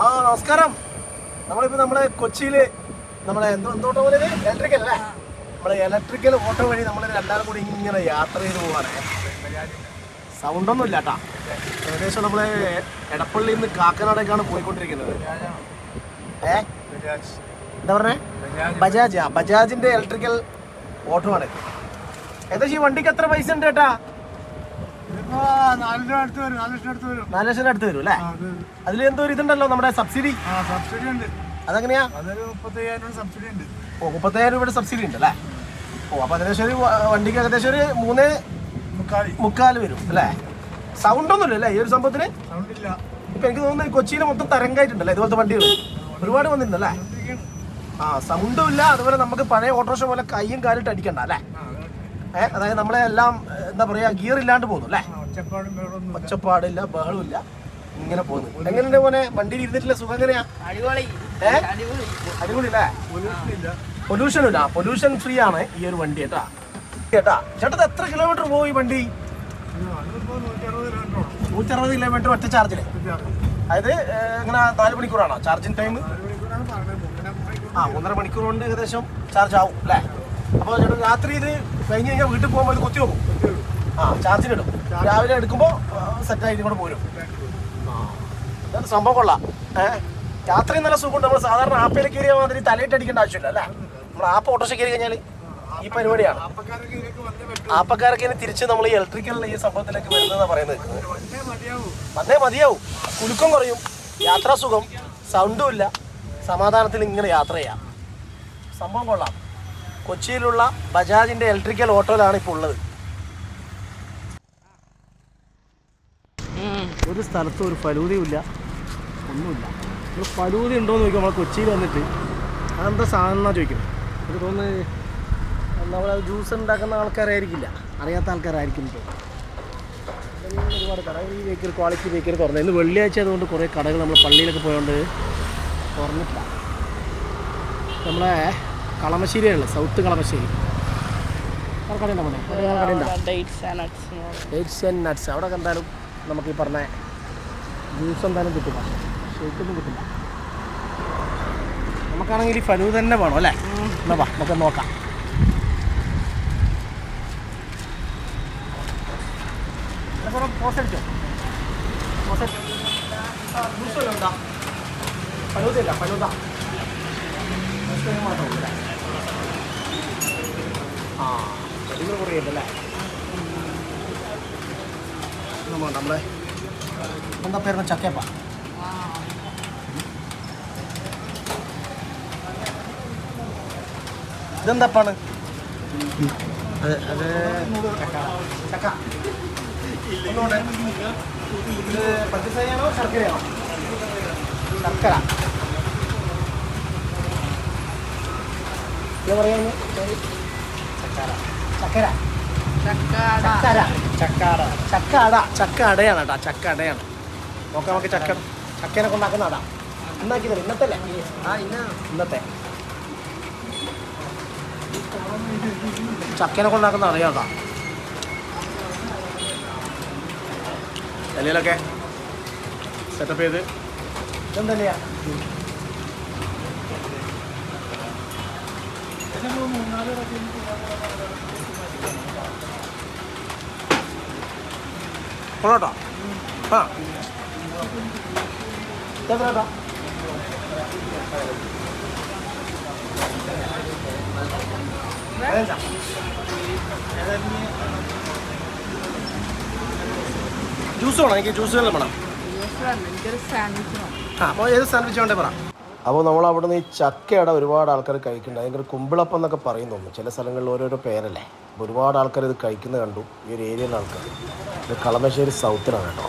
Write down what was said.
ആ നമസ്കാരം. നമ്മളിപ്പോ നമ്മളെ കൊച്ചിയിൽ നമ്മളെ എന്തോ എന്തോട്ടോ പോലെ ഇലക്ട്രിക്കൽ അല്ലേ? നമ്മളെ ഇലക്ട്രിക്കൽ ഓട്ടോ വഴി നമ്മൾ രണ്ടാളും കൂടി ഇങ്ങനെ യാത്ര ചെയ്ത് പോവാണ്. സൗണ്ടൊന്നും ഇല്ല കേട്ടാ ഏകദേശം നമ്മളെ എടപ്പള്ളിയിൽ നിന്ന് കാക്കനാടേക്കാണ് പോയിക്കൊണ്ടിരിക്കുന്നത്. ഏ? എന്താ പറഞ്ഞേ? ബജാജ്. ആ ബജാജിന്റെ ഇലക്ട്രിക്കൽ ഓട്ടോ ആണ് ഏകദേശം ഈ വണ്ടിക്ക് എത്ര പൈസ ഉണ്ട് ചേട്ടാ ഇതിപ്പോ നാലിന്റെ അടുത്ത് വരും നാല് ലക്ഷം അടുത്ത് വരും അല്ലേ? അതിൽ എന്തോ ഒരു ഇതുണ്ടല്ലോ നമ്മുടെ സബ്സിഡി. സബ്സിഡി ഉണ്ട്. അതെങ്ങനെയാ? അതൊരു മുപ്പത്തയ്യായിരം രൂപ സബ്സിഡി ഉണ്ട്. ഓ മുപ്പത്തയ്യായിരം രൂപയുടെ സബ്സിഡി ഉണ്ട് അല്ലേ? ഓ അപ്പൊ ഏകദേശം ഒരു വണ്ടിക്ക് ഏകദേശം ഒരു മൂന്ന് മുക്കാൽ വരും അല്ലേ? സൗണ്ട് ഒന്നുമില്ല അല്ലേ ഈ ഒരു സംഭവത്തിന്? ഇപ്പൊ എനിക്ക് തോന്നുന്നു ഈ കൊച്ചിയിൽ മൊത്തം തരംഗായിട്ടുണ്ടല്ലേ ഇതുപോലത്തെ വണ്ടികൾ ഒരുപാട് വന്നിട്ടുണ്ടല്ലേ ആ സൗണ്ടും ഇല്ല. അതുപോലെ നമുക്ക് പഴയ ഓട്ടോറിക്ഷ പോലെ കൈയും കാലിട്ട് അടിക്കണ്ട അല്ലേ? അതായത് നമ്മളെ എല്ലാം എന്താ പറയാ ഗിയർ ഇല്ലാണ്ട് പോകുന്നു അല്ലേ? ഒച്ചപ്പാടില്ല ബഹളമില്ല. ഇങ്ങനെ പോകുന്നു. എങ്ങനെയുണ്ട് പോലെ വണ്ടിയിൽ ഇരുന്നിട്ടില്ല സുഖം എങ്ങനെയാ? അടിപൊളി. അടിപൊളി. അടിപൊളി അല്ലേ പൊല്യൂഷൻ ഇല്ല. പൊല്യൂഷൻ ഫ്രീ ആണ് ഈ ഒരു വണ്ടി കേട്ടാ. കേട്ടാ ചേട്ടാ എത്ര കിലോമീറ്റർ പോയി ഈ വണ്ടി? നൂറ്ററുപത് കിലോമീറ്റർ ഒറ്റ ചാർജിൽ അതായത് ഇങ്ങനെ നാല് മണിക്കൂറാണോ ചാർജിങ് ടൈം ആ ഒന്നര മണിക്കൂർ കൊണ്ട് ഏകദേശം ചാർജ് ആവും അല്ലേ? അപ്പോൾ ചേട്ടാ രാത്രി ഇത് കഴിഞ്ഞ് കഴിഞ്ഞാൽ വീട്ടിൽ പോകുമ്പോൾ ഇത് കുത്തി നോക്കും ആ ചാർജിന് ഇടും. രാവിലെ എടുക്കുമ്പോൾ സെറ്റ് ആയിട്ട് കൂടെ പോരും. സംഭവം കൊള്ളാം. ഏഹ് രാത്രി നല്ല സുഖമുണ്ട്. നമ്മൾ സാധാരണ ആപ്പിൽ കയറിയ മാതിരി തലയിട്ട് അടിക്കേണ്ട ആവശ്യമില്ല അല്ലേ? നമ്മൾ ആപ്പ് ഓട്ടോ കയറി കഴിഞ്ഞാൽ ഈ പരിപാടിയാണ്. ആപ്പക്കാരൊക്കെ തിരിച്ച് നമ്മൾ ഈ ഇലക്ട്രിക്കൽ ഈ സംഭവത്തിലേക്ക് വരുന്നതാണ് പറയുന്നത്. അതേ മതിയാവും. കുലുക്കം കുറയും. യാത്രാ സുഖം. സൗണ്ടും ഇല്ല. സമാധാനത്തിൽ ഇങ്ങനെ യാത്ര ചെയ്യാം. സംഭവം കൊള്ളാം. കൊച്ചിയിലുള്ള ബജാജിന്റെ ഇലക്ട്രിക്കൽ ഓട്ടോയിലാണ് ഇപ്പോൾ ഉള്ളത്. ഒരു സ്ഥലത്തും ഒരു ഫലൂതിയും ഇല്ല. ഒന്നുമില്ല. ഒരു ഫലൂതി ഉണ്ടോ എന്ന് ചോദിക്കും നമ്മൾ കൊച്ചിയിൽ വന്നിട്ട് അതെന്താ സാധനം എന്നാ ചോദിക്കുന്നത്? എനിക്ക് തോന്നുന്നത് നമ്മളത് ജ്യൂസ് ഉണ്ടാക്കുന്ന ആൾക്കാരായിരിക്കില്ല. അറിയാത്ത ആൾക്കാരായിരിക്കും ഒരുപാട് കടകൾ ഈ ബേക്കറി ക്വാളിറ്റി ബേക്കറി തുറന്നു. ഇന്ന് വെള്ളിയാഴ്ച ആയതുകൊണ്ട് കുറേ കടകൾ നമ്മൾ പള്ളിയിലൊക്കെ പോയതുകൊണ്ട് തുറന്നിട്ടില്ല. നമ്മളെ കളമശ്ശേരിയാണ് സൗത്ത് കളമശ്ശേരി. അവിടെ കടയുണ്ടോ ഡേറ്റ്സ് ആൻഡ് നട്ട്സ് അവിടെ കണ്ടാലും നമുക്ക് ഈ പറഞ്ഞ ജ്യൂസ് എന്തായാലും കിട്ടില്ല ഷേക്കൊന്നും കിട്ടില്ല. നമുക്കാണെങ്കിൽ ഈ ഫലൂ തന്നെ വേണം അല്ലേ? എന്നാ നമുക്ക് നോക്കാം. ആ ചെടികൾ കുറേ നമ്മൾ നമ്മളെ എന്താ പേരുന്ന ചക്കേപ്പ ഇതെന്താപ്പാണ് അത് അത് ചക്ക. ഇത് പഞ്ചസാരയാണോ ശർക്കരയാണോ? ശർക്കര. ഇത് പറയുന്നത് ചക്കര ചക്കര ചക്കര ചക്കര ചക്കാട. ചക്കാട ചക്ക അടയാണ് കേട്ടോ ചക്ക അടയാണ് നോക്കാം നമുക്ക് ചക്ക ചക്കേനെ കൊണ്ടാക്കുന്ന അട തരും ഇന്നത്തെ അല്ലേ ആ ഇന്ന ഇന്നത്തെ. ചക്കേനെ കൊണ്ടാക്കുന്ന അടയാട്ടാ ഇലയിലൊക്കെ സെറ്റപ്പ് ചെയ്ത്. ഇതെന്തല്ലയാ? കൊള്ളാട്ടോ ആ. ജ്യൂസ് വേണം? എനിക്ക് ജ്യൂസ് വേണം വേണം? ജ്യൂസ് വേണം എനിക്കൊരു സാൻഡ്വിച്ച് വേണം. ആ അപ്പോൾ ഏത് സാൻഡ്വിച്ച് വേണ്ടേ പറ. അപ്പോൾ നമ്മൾ അവിടെ നിന്ന് ഈ ചക്കയുടെ ഒരുപാട് ആൾക്കാർ കഴിക്കുന്നുണ്ട്. ഭയങ്കര കുമ്പിളപ്പം എന്നൊക്കെ പറയുന്നു ചില സ്ഥലങ്ങളിൽ ഓരോരോ പേരല്ലേ? ഒരുപാട് ആൾക്കാർ ഇത് കഴിക്കുന്നത് കണ്ടു. ഈ ഒരു ഏരിയയിലെ ആൾക്കാർ. ഇത് കളമശ്ശേരി സൗത്തിലാണ് കേട്ടോ.